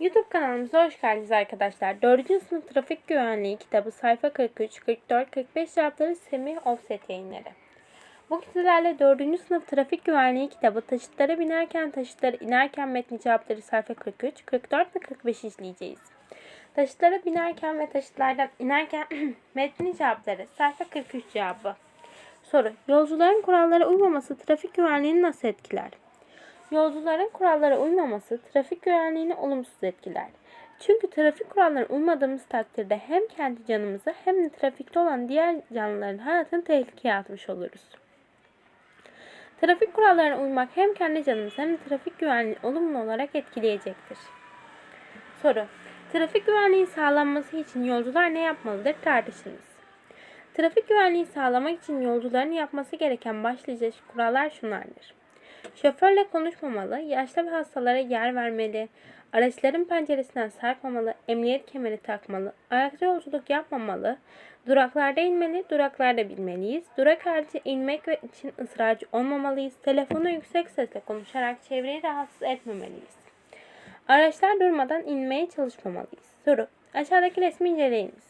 YouTube kanalımıza hoş geldiniz arkadaşlar. 4. sınıf trafik güvenliği kitabı sayfa 43, 44, 45 cevapları Semih Offset yayınları. Bu sizlerle 4. sınıf trafik güvenliği kitabı taşıtlara binerken taşıtlara inerken metni cevapları sayfa 43, 44 ve 45 izleyeceğiz. Taşıtlara binerken ve taşıtlardan inerken metni cevapları sayfa 43 cevabı. Soru. Yolcuların kurallara uymaması trafik güvenliğini nasıl etkiler? Yolcuların kurallara uymaması trafik güvenliğini olumsuz etkiler. Çünkü trafik kurallarına uymadığımız takdirde hem kendi canımızı hem de trafikte olan diğer canlıların hayatını tehlikeye atmış oluruz. Trafik kurallarına uymak hem kendi canımızı hem de trafik güvenliğini olumlu olarak etkileyecektir. Soru. Trafik güvenliği sağlanması için yolcular ne yapmalıdır tartışınız. Trafik güvenliği sağlamak için yolcuların yapması gereken başlıca kurallar şunlardır. Şoförle konuşmamalı, yaşlı ve hastalara yer vermeli, araçların penceresinden sarkmamalı, emniyet kemeri takmalı, ayakta yolculuk yapmamalı, duraklarda inmeli, duraklarda bilmeliyiz, durak harici inmek için ısrarcı olmamalıyız, telefonu yüksek sesle konuşarak çevreyi rahatsız etmemeliyiz. Araçlar durmadan inmeye çalışmamalıyız. Soru. Aşağıdaki resmi inceleyiniz.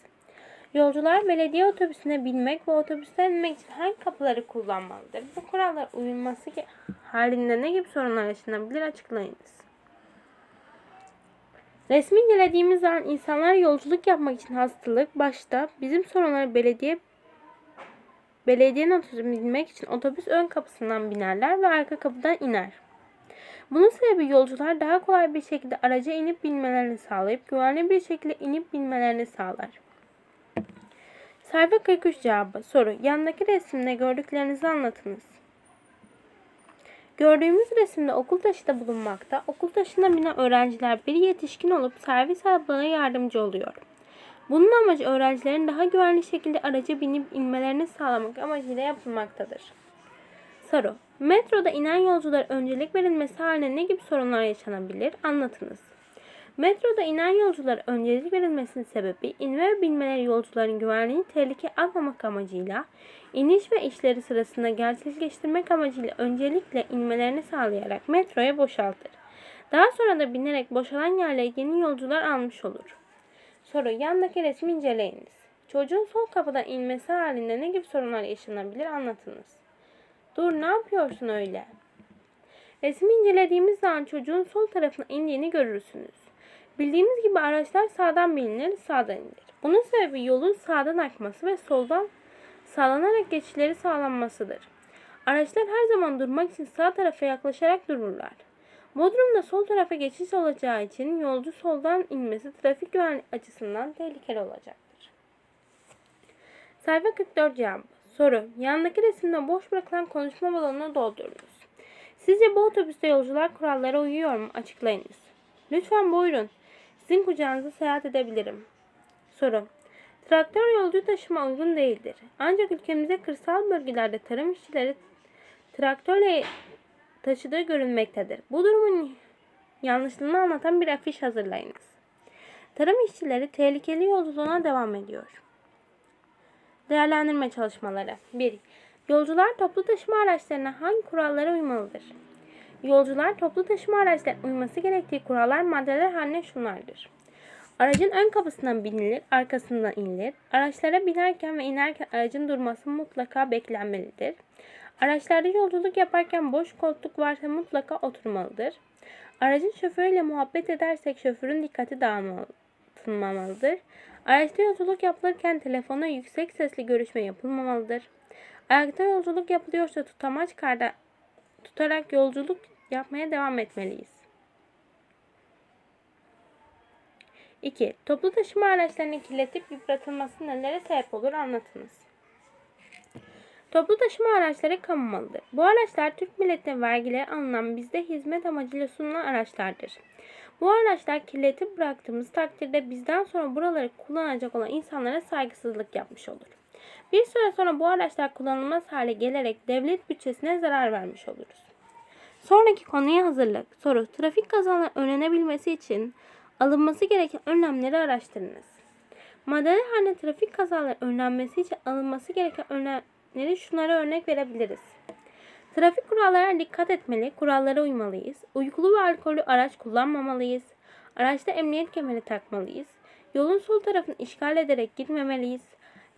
Yolcular belediye otobüsüne binmek ve otobüsten inmek için hangi kapıları kullanmalıdır? Bu kurallara uyulması halinde ne gibi sorunlar yaşanabilir açıklayınız. Resmi incelediğimiz zaman insanlar yolculuk yapmak için hastalık başta bizim sorunları belediye belediyenin otobüsüne binmek için otobüs ön kapısından binerler ve arka kapıdan iner. Bunun sebebi yolcular daha kolay bir şekilde araca inip binmelerini sağlayıp güvenli bir şekilde inip binmelerini sağlar. Sayfa 43 cevabı. Soru. Yandaki resimde gördüklerinizi anlatınız. Gördüğümüz resimde okul taşıda bulunmakta. Okul taşına binen öğrenciler bir yetişkin olup servis ablalarına yardımcı oluyor. Bunun amacı öğrencilerin daha güvenli şekilde araca binip inmelerini sağlamak amacıyla yapılmaktadır. Soru. Metroda inen yolculara öncelik verilmesi halinde ne gibi sorunlar yaşanabilir? Anlatınız. Metroda inen yolculara öncelik verilmesinin sebebi inme ve binmeleri yolcuların güvenliğini tehlikeye atmamak amacıyla iniş ve işleri sırasında gerçekleştirmek amacıyla öncelikle inmelerini sağlayarak metroya boşaltır. Daha sonra da binerek boşalan yerlere yeni yolcular almış olur. Soru. Yandaki resmi inceleyiniz. Çocuğun sol kapıdan inmesi halinde ne gibi sorunlar yaşanabilir anlatınız. Dur ne yapıyorsun öyle? Resmi incelediğimiz zaman çocuğun sol tarafına indiğini görürsünüz. Bildiğiniz gibi araçlar sağdan bilinir, sağdan inilir. Bunun sebebi yolun sağdan akması ve soldan sağlanarak geçişleri sağlanmasıdır. Araçlar her zaman durmak için sağ tarafa yaklaşarak dururlar. Bodrum'da sol tarafa geçiş olacağı için yolcu soldan inmesi trafik güvenliği açısından tehlikeli olacaktır. Sayfa 44 cevabı. Soru. Yandaki resimde boş bırakılan konuşma balonunu doldurunuz. Sizce bu otobüste yolcular kurallara uyuyor mu? Açıklayınız. Lütfen buyurun. Sizin kucağınıza seyahat edebilirim. Soru. Traktör yolcu taşıma uygun değildir. Ancak ülkemizde kırsal bölgelerde tarım işçileri traktörle taşıdığı görülmektedir. Bu durumun yanlışlığını anlatan bir afiş hazırlayınız. Tarım işçileri tehlikeli yolculuğuna devam ediyor. Değerlendirme çalışmaları 1. Yolcular toplu taşıma araçlarına hangi kurallara uymalıdır? Yolcular toplu taşıma araçlarına uyması gerektiği kurallar maddeler haline şunlardır. Aracın ön kapısından binilir, arkasından inilir. Araçlara binerken ve inerken aracın durması mutlaka beklenmelidir. Araçlarda yolculuk yaparken boş koltuk varsa mutlaka oturmalıdır. Aracın şoförüyle muhabbet edersek şoförün dikkati dağılmamalıdır. Araçta yolculuk yapılırken telefona yüksek sesli görüşme yapılmamalıdır. Ayakta yolculuk yapılıyorsa tutamaç karda tutarak yolculuk yapmaya devam etmeliyiz. 2. Toplu taşıma araçlarının kirletip yıpratılması nelere sebep olur anlatınız. Toplu taşıma araçları kamumalıdır. Bu araçlar Türk milletine vergileri alınan bizde hizmet amacıyla sunulan araçlardır. Bu araçlar kirletip bıraktığımız takdirde bizden sonra buraları kullanacak olan insanlara saygısızlık yapmış olur. Bir süre sonra bu araçlar kullanılmaz hale gelerek devlet bütçesine zarar vermiş oluruz. Sonraki konuya hazırlık. Soru. Trafik kazalarının önlenebilmesi için alınması gereken önlemleri araştırınız. Maddeler haline trafik kazaları önlenmesi için alınması gereken önlemleri şunlara örnek verebiliriz. Trafik kurallarına dikkat etmeli, kurallara uymalıyız. Uykulu ve alkollü araç kullanmamalıyız. Araçta emniyet kemeri takmalıyız. Yolun sol tarafını işgal ederek gitmemeliyiz.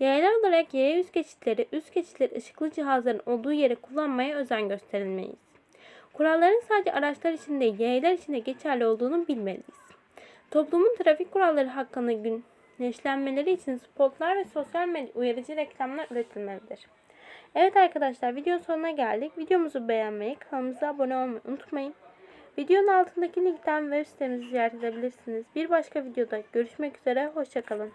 Yayalar olarak yaya üst geçitleri, üst geçitleri ışıklı cihazların olduğu yere kullanmaya özen gösterilmeliyiz. Kuralların sadece araçlar için değil, yayalar için de geçerli olduğunu bilmeliyiz. Toplumun trafik kuralları hakkında güneşlenmeleri için spotlar ve sosyal medya uyarıcı reklamlar üretilmelidir. Evet arkadaşlar video sonuna geldik. Videomuzu beğenmeyi, kanalımıza abone olmayı unutmayın. Videonun altındaki linkten web sitemizi ziyaret edebilirsiniz. Bir başka videoda görüşmek üzere, hoşçakalın.